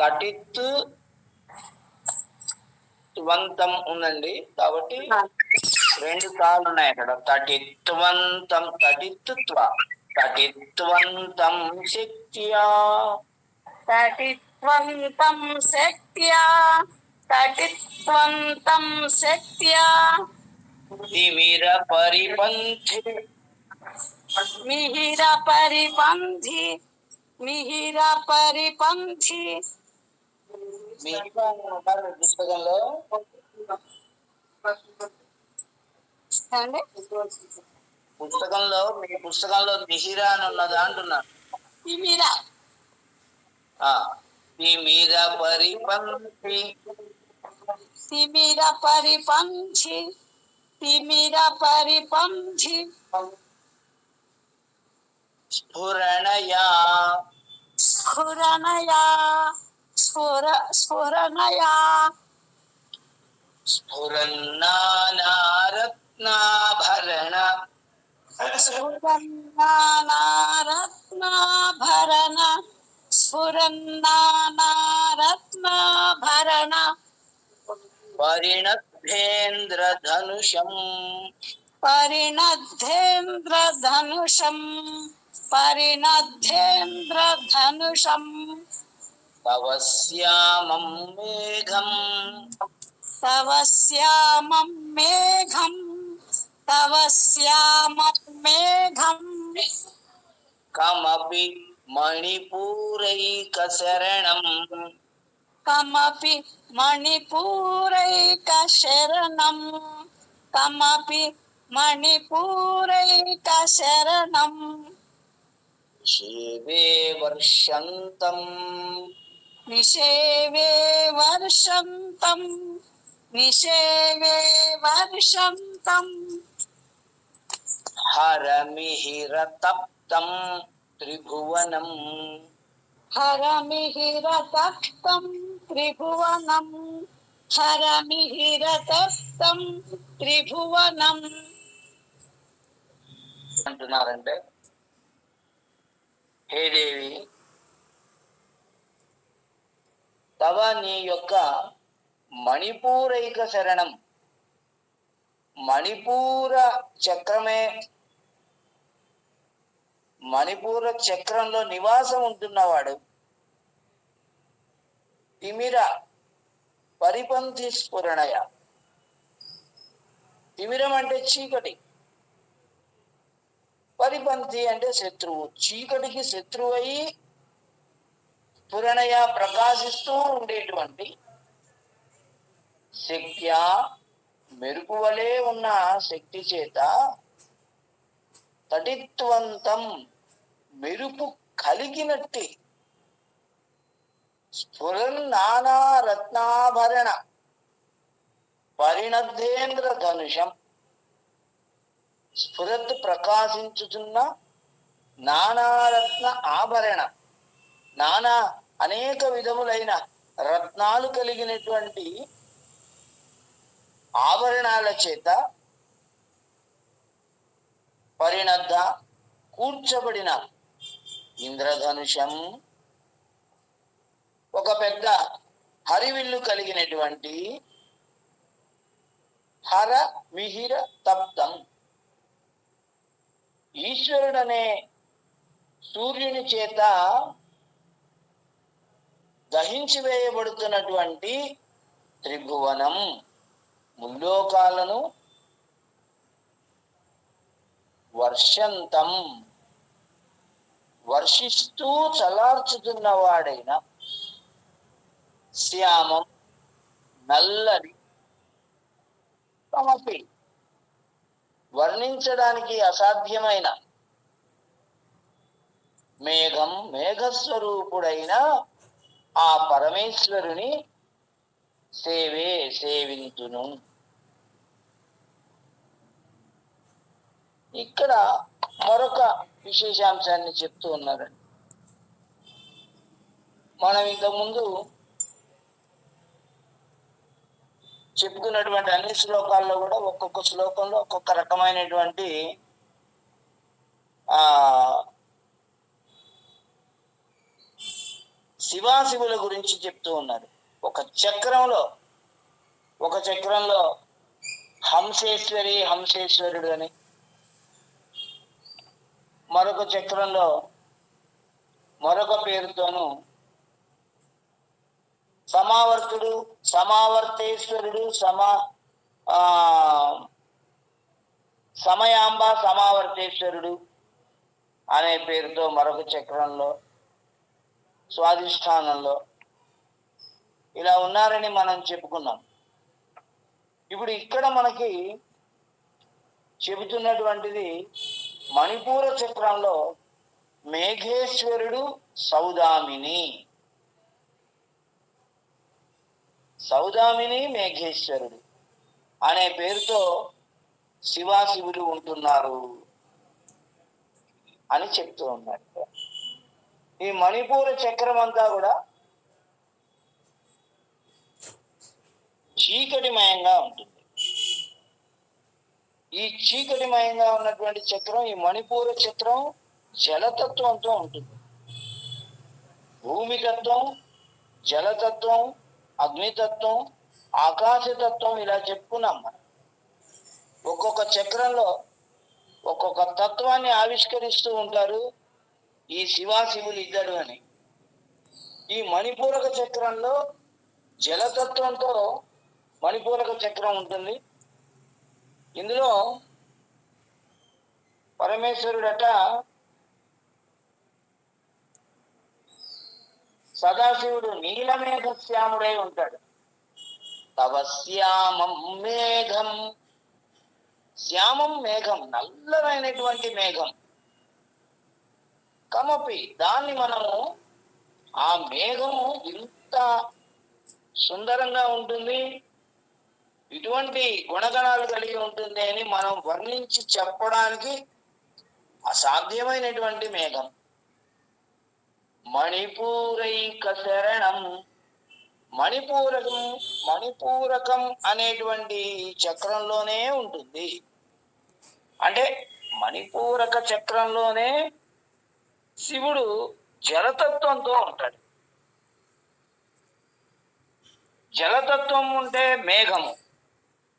తటిత్ త్వంతం ఉందండి. కాబట్టి రెండు సార్లు ఉన్నాయి అక్కడ. తటిత్వంతం తటిత్వ తటిత్వంతం శక్త్యా. తటిత్వంతం శక్త్యా. తటిత్వంతం శక్త్యా. తిమిర పరిపంథి. మిహిర పరిపంథి. మిహిర పరిపంథి. మీ పుస్తకంలో? మీ పుస్తకంలో మిహిరా అని ఉన్నదా అంటున్నాను. తిమిర ఆ, తిమిర పరిపంథి తిమిర పరిపంథి స్ఫురణయా. స్ఫురణయా. స్ఫుర స్ఫురణయా స్ఫురన్నారత్నాభరణ స్ఫురన్నారత్నాభరణ స్ఫురన్నారత్నాభరణ పరిణద్ధేంద్రధనుషం పరిణద్ధేంద్రధనుషం పరిణద్ధేంద్రధనుషం తవ శ్యామం మేఘం తవ శ్యామం మేఘం తవ శ్యామం మేఘం కమపి మణిపూరైకశరణం కమపి మణిపూరైక శరణం కమపి మణిపూరైక శరణం శివే వర్షంతం నిషేవే వర్షంతం నిషేవే వర్షంతం హరమిహిర తప్తం త్రిభువనం హరమిహిర తప్తం త్రిభువనం హరమిహిర తప్తం త్రిభువనం అంటున్నారంటే హే దేవి తవ నీ యొక్క మణిపూరైక శరణం. మణిపూర చక్రమే మణిపూర చక్రంలో నివాసం ఉంటున్నవాడు. తిమిర పరిపంతి స్ఫురణయ. తిమిరం అంటే చీకటి. పరిపంతి అంటే శత్రువు. చీకటికి శత్రువు అయి పురణయ ప్రకాశిస్తూ ఉండేటువంటి శక్త్యా మెరుపు ఉన్న శక్తి చేత తటిత్వంతం మెరుపు కలిగినట్టి. స్ఫురన్ నానా రత్నాభరణ పరిణద్ధేంద్ర ధనుషం. స్ఫురత్ ప్రకాశించుచున్న నానారత్న ఆభరణ నానా అనేక విధములైన రత్నాలు కలిగినటువంటి ఆభరణాల చేత పరిణద్ద కూర్చబడిన ఇంద్రధనుషం. ఒక పెద్ద హరివిల్లు కలిగినటువంటి హర మిహిర తప్తం. ఈశ్వరుడనే సూర్యుని చేత దహించి వేయబడుతున్నటువంటి త్రిభువనం ముల్లోకాలను వర్షంతం వర్షిస్తూ చలార్చుతున్నవాడైన శ్యామం నల్లని తమపి వర్ణించడానికి అసాధ్యమైన మేఘం మేఘస్వరూపుడైన ఆ పరమేశ్వరుని సేవే సేవింతును ఇక్కడ మరొక విశేషాంశాన్ని చెప్తూ ఉన్నారండి మనం ఇంతకుముందు చెప్పుకున్నటువంటి అన్ని శ్లోకాల్లో కూడా ఒక్కొక్క శ్లోకంలో ఒక్కొక్క రకమైనటువంటి ఆ శివాశివుల గురించి చెప్తూ ఉన్నారు. ఒక చక్రంలో ఒక చక్రంలో హంసేశ్వరి హంసేశ్వరుడు అని. మరొక చక్రంలో మరొక పేరుతోను సమావర్తుడు సమావర్తేశ్వరుడు సమా సమయాంబ సమావర్తేశ్వరుడు అనే పేరుతో మరొక చక్రంలో స్వాధిష్టానంలో. ఇలా ఉన్నారని మనం చెప్పుకున్నాం. ఇప్పుడు ఇక్కడ మనకి చెబుతున్నటువంటిది మణిపూర చక్రంలో మేఘేశ్వరుడు సౌదామిని. సౌదామిని మేఘేశ్వరుడు అనే పేరుతో శివాశివులు ఉంటున్నారు అని చెప్తూ ఉన్నారు. ఈ మణిపూర చక్రం అంతా కూడా చీకటిమయంగా ఉంటుంది. ఈ చీకటిమయంగా ఉన్నటువంటి చక్రం ఈ మణిపూర చక్రం జలతత్వంతో ఉంటుంది. భూమితత్వం జలతత్వం అగ్నితత్వం ఆకాశతత్వం ఇలా చెప్పుకున్నాం మనం. ఒక్కొక్క చక్రంలో ఒక్కొక్క తత్వాన్ని ఆవిష్కరిస్తూ ఉంటారు. ఈ శివాశివులు ఇద్దరు అని. ఈ మణిపూరక చక్రంలో జలతత్వంతో మణిపూరక చక్రం ఉంటుంది. ఇందులో పరమేశ్వరుడట సదాశివుడు నీలమేఘ శ్యాముడై ఉంటాడు. తవశ్యామం మేఘం. శ్యామం మేఘం నల్లమైనటువంటి మేఘం. కమపి. దాన్ని మనము ఆ మేఘము ఇంత సుందరంగా ఉంటుంది ఇటువంటి గుణగణాలు కలిగి ఉంటుంది అని మనం వర్ణించి చెప్పడానికి అసాధ్యమైనటువంటి మేఘం. మణిపూరైక శరణం మణిపూరకం మణిపూరకం అనేటువంటి చక్రంలోనే ఉంటుంది. అంటే మణిపూరక చక్రంలోనే శివుడు జలతత్వంతో ఉంటాడు. జలతత్వం ఉంటే మేఘము.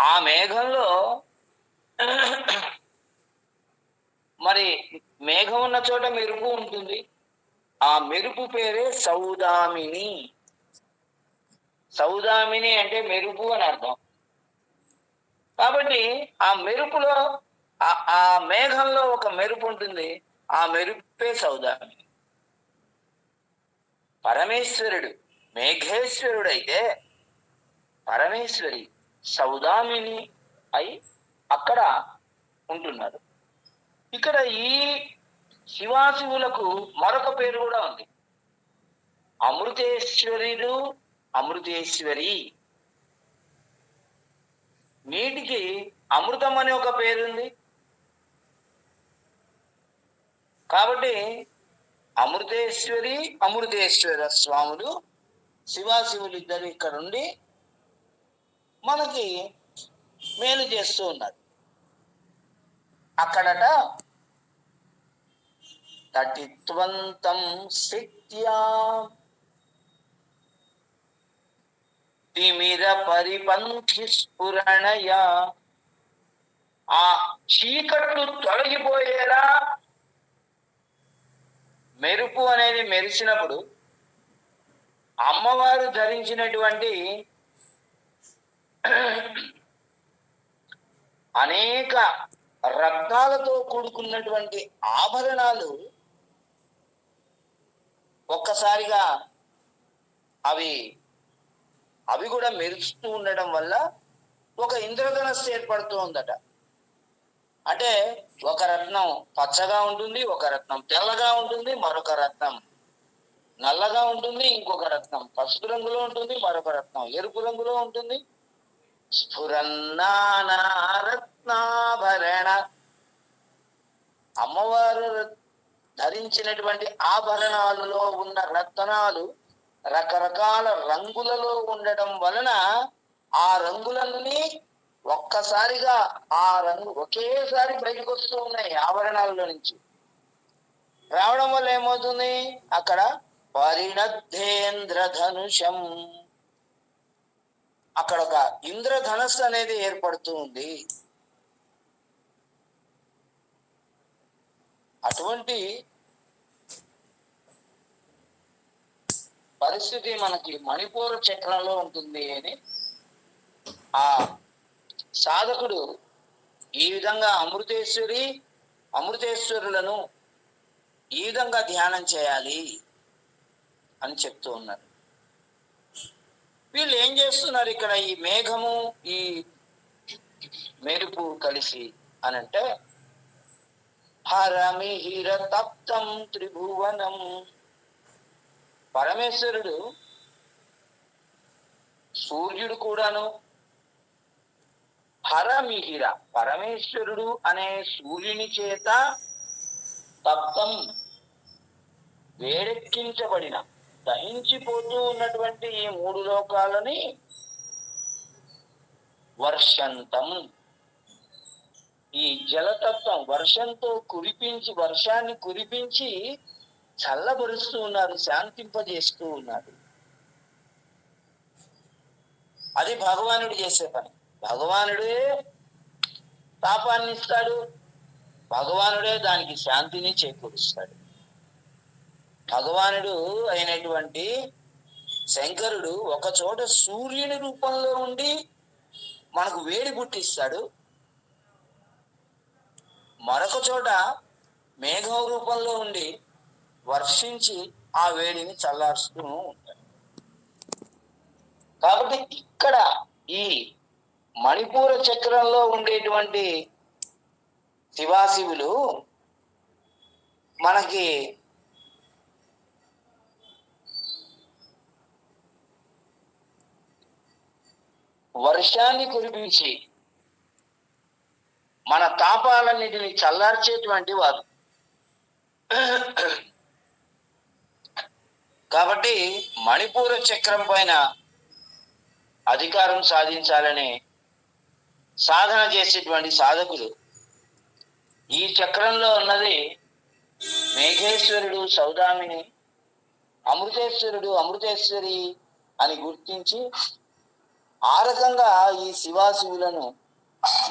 ఆ మేఘంలో మరి మేఘం ఉన్న చోట మెరుపు ఉంటుంది. ఆ మెరుపు పేరే సౌదామిని. సౌదామిని అంటే మెరుపు అని అర్థం. కాబట్టి ఆ మెరుపులో ఆ- ఆ మేఘంలో ఒక మెరుపు ఉంటుంది. ఆ మెరుపే సౌదామిని. పరమేశ్వరుడు మేఘేశ్వరుడు అయితే పరమేశ్వరి సౌదామిని అయి అక్కడ ఉంటున్నారు ఇక్కడ ఈ శివాశివులకు మరొక పేరు కూడా ఉంది. అమృతేశ్వరుడు అమృతేశ్వరి. నీటికి అమృతం అనే ఒక పేరుంది కాబట్టి అమృతేశ్వరి అమృతేశ్వర స్వాములు శివాశివులు ఇద్దరు ఇక్కడ ఉండి మనకి మేలు చేస్తూ ఉన్నారు. అక్కడట తటిత్వంతం శక్త్యా తిమిర పరిపంథి స్ఫురణయ ఆ చీకట్లు తొలగిపోయేలా మెరుపు అనేది మెరిసినప్పుడు అమ్మవారు ధరించినటువంటి అనేక రత్నాలతో కూడుకున్నటువంటి ఆభరణాలు ఒక్కసారిగా అవి అవి కూడా మెరుస్తూ ఉండడం వల్ల ఒక ఇంద్రధనస్సు ఏర్పడుతూ ఉందట. అంటే ఒక రత్నం పచ్చగా ఉంటుంది ఒక రత్నం తెల్లగా ఉంటుంది మరొక రత్నం నల్లగా ఉంటుంది ఇంకొక రత్నం పసుపు రంగులో ఉంటుంది మరొక రత్నం ఎరుపు రంగులో ఉంటుంది. స్ఫురన్నారత్నాభరణ అమ్మవారు ధరించినటువంటి ఆభరణాలలో ఉన్న రత్నాలు రకరకాల రంగులలో ఉండడం వలన ఆ రంగులన్నీ ఒక్కసారిగా ఆ రంగు ఒకేసారి బయటకు వస్తూ ఉన్నాయి ఆభరణాలలో నుంచి. రావడం వల్ల ఏమవుతుంది? అక్కడ పరిణద్ధేంద్రధనుషం. అక్కడ ఒక ఇంద్రధనస్సు అనేది ఏర్పడుతూ ఉంది. అటువంటి పరిస్థితి మనకి మణిపూర చక్రంలో ఉంటుంది అని ఆ సాధకుడు ఈ విధంగా అమృతేశ్వరి అమృతేశ్వరులను ఈ విధంగా ధ్యానం చేయాలి అని చెప్తూ ఉన్నారు. వీళ్ళు ఏం చేస్తున్నారు ఇక్కడ? ఈ మేఘము ఈ మెరుపు కలిసి అని అంటే హరమిహిర తప్తం త్రిభువనం. పరమేశ్వరుడు సూర్యుడు కూడాను హరమిహిర పరమేశ్వరుడు అనే సూర్యుని చేత తప్తం వేడెక్కించబడిన దహించిపోతూ ఉన్నటువంటి ఈ మూడు లోకాలని వర్షంతం. ఈ జలతత్వం వర్షంతో కురిపించి వర్షాన్ని కురిపించి చల్లబరుస్తూ ఉన్నారు శాంతింపజేస్తూ ఉన్నారు. అది భగవానుడు చేసే పని. భగవానుడే తాపాన్ని ఇస్తాడు భగవానుడే దానికి శాంతిని చేకూరుస్తాడు. భగవానుడు అయినటువంటి శంకరుడు ఒక చోట సూర్యుని రూపంలో ఉండి మనకు వేడి పుట్టిస్తాడు. మరొక చోట మేఘం రూపంలో ఉండి వర్షించి ఆ వేడిని చల్లారుస్తూ ఉంటాడు. కాబట్టి ఇక్కడ ఈ మణిపూర చక్రంలో ఉండేటువంటి శివాశివులు మనకి వర్షాన్ని కురిపించి మన తాపాలన్నిటిని చల్లార్చేటువంటి వారు. కాబట్టి మణిపూర చక్రం పైన అధికారం సాధించాలని సాధన చేసేటువంటి సాధకులు ఈ చక్రంలో ఉన్నది మేఘేశ్వరుడు సౌదామిని అమృతేశ్వరుడు అమృతేశ్వరి అని గుర్తించి ఆ రకంగా ఈ శివాశివులను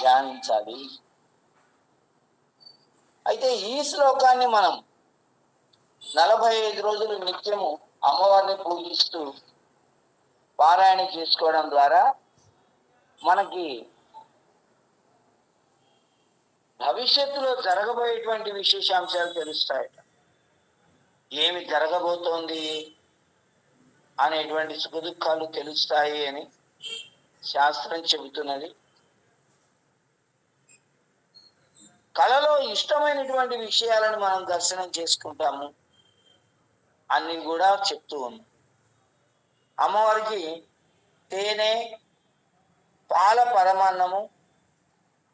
ధ్యానించాలి. అయితే ఈ శ్లోకాన్ని మనం నలభై ఐదు రోజులు నిత్యము అమ్మవారిని పూజిస్తూ పారాయణ చేసుకోవడం ద్వారా మనకి భవిష్యత్తులో జరగబోయేటువంటి విశేషాంశాలు తెలుస్తాయట. ఏమి జరగబోతోంది అనేటువంటి సుఖదుఖాలు తెలుస్తాయి అని శాస్త్రం చెబుతున్నది. కళలో ఇష్టమైనటువంటి విషయాలను మనం దర్శనం చేసుకుంటాము అన్ని కూడా చెప్తూ ఉంది. అమ్మవారికి తేనె పాల పరమాన్నము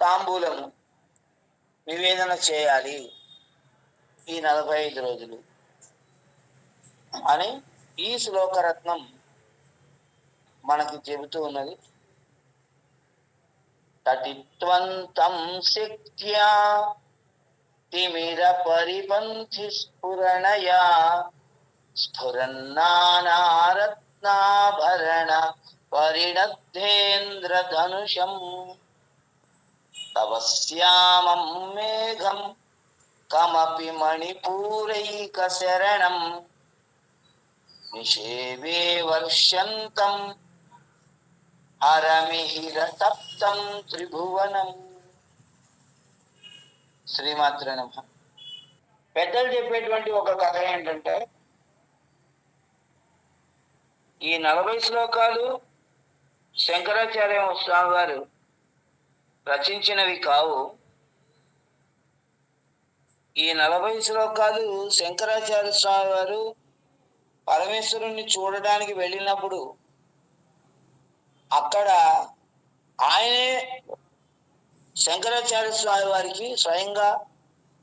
తాంబూలము నివేదన చేయాలి ఈ నలభై ఐదు రోజులు అని ఈ శ్లోకరత్నం మనకి చెబుతూ ఉన్నది. తటిత్వంతం శక్త్యా తిమిర పరిపంథి స్ఫురణయా స్ఫురన్నారత్నాభరణ పరిణద్ధేంద్రధనుషం తవశ్యామం మేఘం కమపి మణిపూరైక శరణం. నిషేవే వర్షంతం హరమిహిర తప్తం త్రిభువనం. శ్రీమాత్ర నమ. పెద్దలు చెప్పేటువంటి ఒక కథ ఏంటంటే ఈ నలభై శ్లోకాలు శంకరాచార్య స్వామి వారు రచించినవి కావు. ఈ నలభై శ్లోకాలు శంకరాచార్య స్వామి వారు పరమేశ్వరుణ్ణి చూడడానికి వెళ్ళినప్పుడు అక్కడ ఆయనే శంకరాచార్య స్వామి వారికి స్వయంగా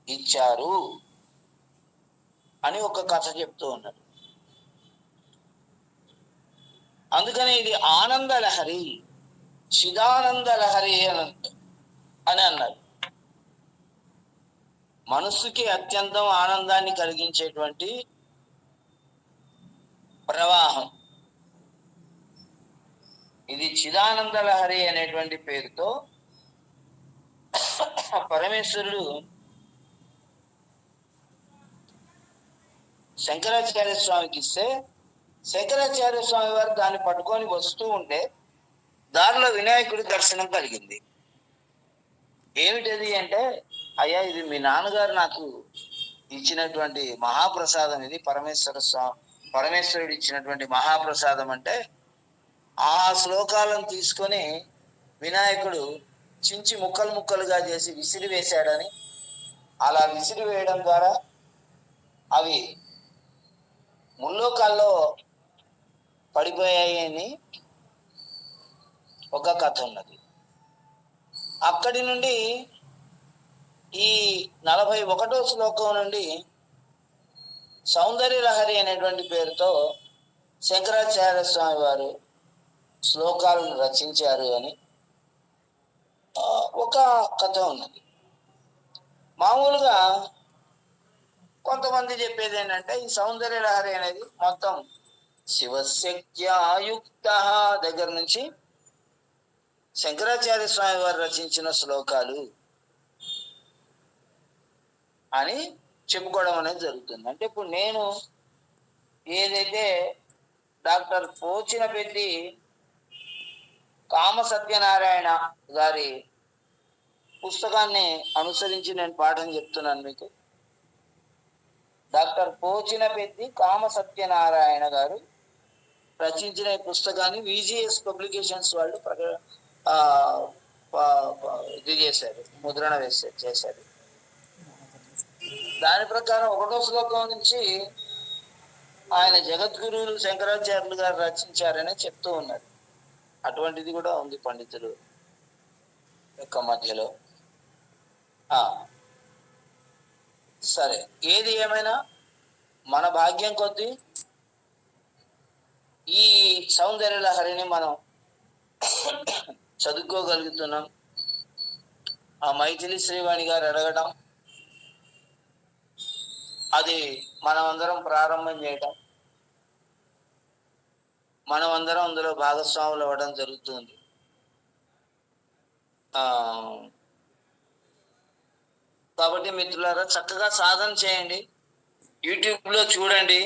ఇచ్చారు అని ఒక కథ చెప్తూ ఉన్నాడు. అందుకని ఇది ఆనంద లహరి చిదానంద లహరి అని అని అన్నారు మనస్సుకి అత్యంతం ఆనందాన్ని కలిగించేటువంటి ప్రవాహం. ఇది చిదానంద లహరి అనేటువంటి పేరుతో పరమేశ్వరుడు శంకరాచార్య స్వామికి ఇస్తే శంకరాచార్య స్వామి వారు దాన్ని పట్టుకొని వస్తూ ఉంటే దారిలో వినాయకుడి దర్శనం కలిగింది. ఏమిటది అంటే అయ్యా ఇది మీ నాన్నగారు నాకు ఇచ్చినటువంటి మహాప్రసాదం. ఇది పరమేశ్వర స్వామి పరమేశ్వరుడు ఇచ్చినటువంటి మహాప్రసాదం అంటే ఆ శ్లోకాలను తీసుకొని వినాయకుడు చించి ముక్కలు ముక్కలుగా చేసి విసిరి వేశాడని అలా విసిరి వేయడం ద్వారా అవి ముల్లోకాల్లో పడిపోయాయని ఒక కథ ఉన్నది. అక్కడి నుండి ఈ నలభై ఒకటో శ్లోకం నుండి సౌందర్య లహరి అనేటువంటి పేరుతో శంకరాచార్య స్వామి వారు శ్లోకాలను రచించారు అని ఒక కథ ఉన్నది. మామూలుగా కొంతమంది చెప్పేది ఏంటంటే ఈ సౌందర్య లహరి అనేది మొత్తం శివశక్త్యాయుక్త దగ్గర నుంచి శంకరాచార్య స్వామి వారు రచించిన శ్లోకాలు అని చెప్పుకోవడం అనేది జరుగుతుంది. అంటే ఇప్పుడు నేను ఏదైతే డాక్టర్ పోచిన పెద్ది కామ సత్యనారాయణ గారి పుస్తకాన్ని అనుసరించి నేను పాఠం చెప్తున్నాను మీకు. డాక్టర్ పోచిన పెద్ది కామ సత్యనారాయణ గారు రచించిన ఈ పుస్తకాన్ని విజిఎస్ పబ్లికేషన్స్ వాళ్ళు ప్రక ఇది చేశారు ముద్రణ వేశారు చేశారు దాని ప్రకారం ఒకటో శ్లోకం నుంచి ఆయన జగద్గురువులు శంకరాచార్యులు గారు రచించారని చెప్తూ ఉన్నారు. అటువంటిది కూడా ఉంది పండితులు యొక్క మధ్యలో. ఆ, సరే ఏది ఏమైనా మన భాగ్యం కొద్దీ ఈ సౌందర్య లహరిని మనం చదువుకోగలుగుతున్నాం. ఆ మైథిలి శ్రీవాణి గారు అడగడం అది మనమందరం ప్రారంభం చేయటం మనమందరం అందులో భాగస్వాములు అవ్వడం జరుగుతుంది. కాబట్టి మిత్రులారా చక్కగా సాధన చేయండి. యూట్యూబ్లో చూడండి.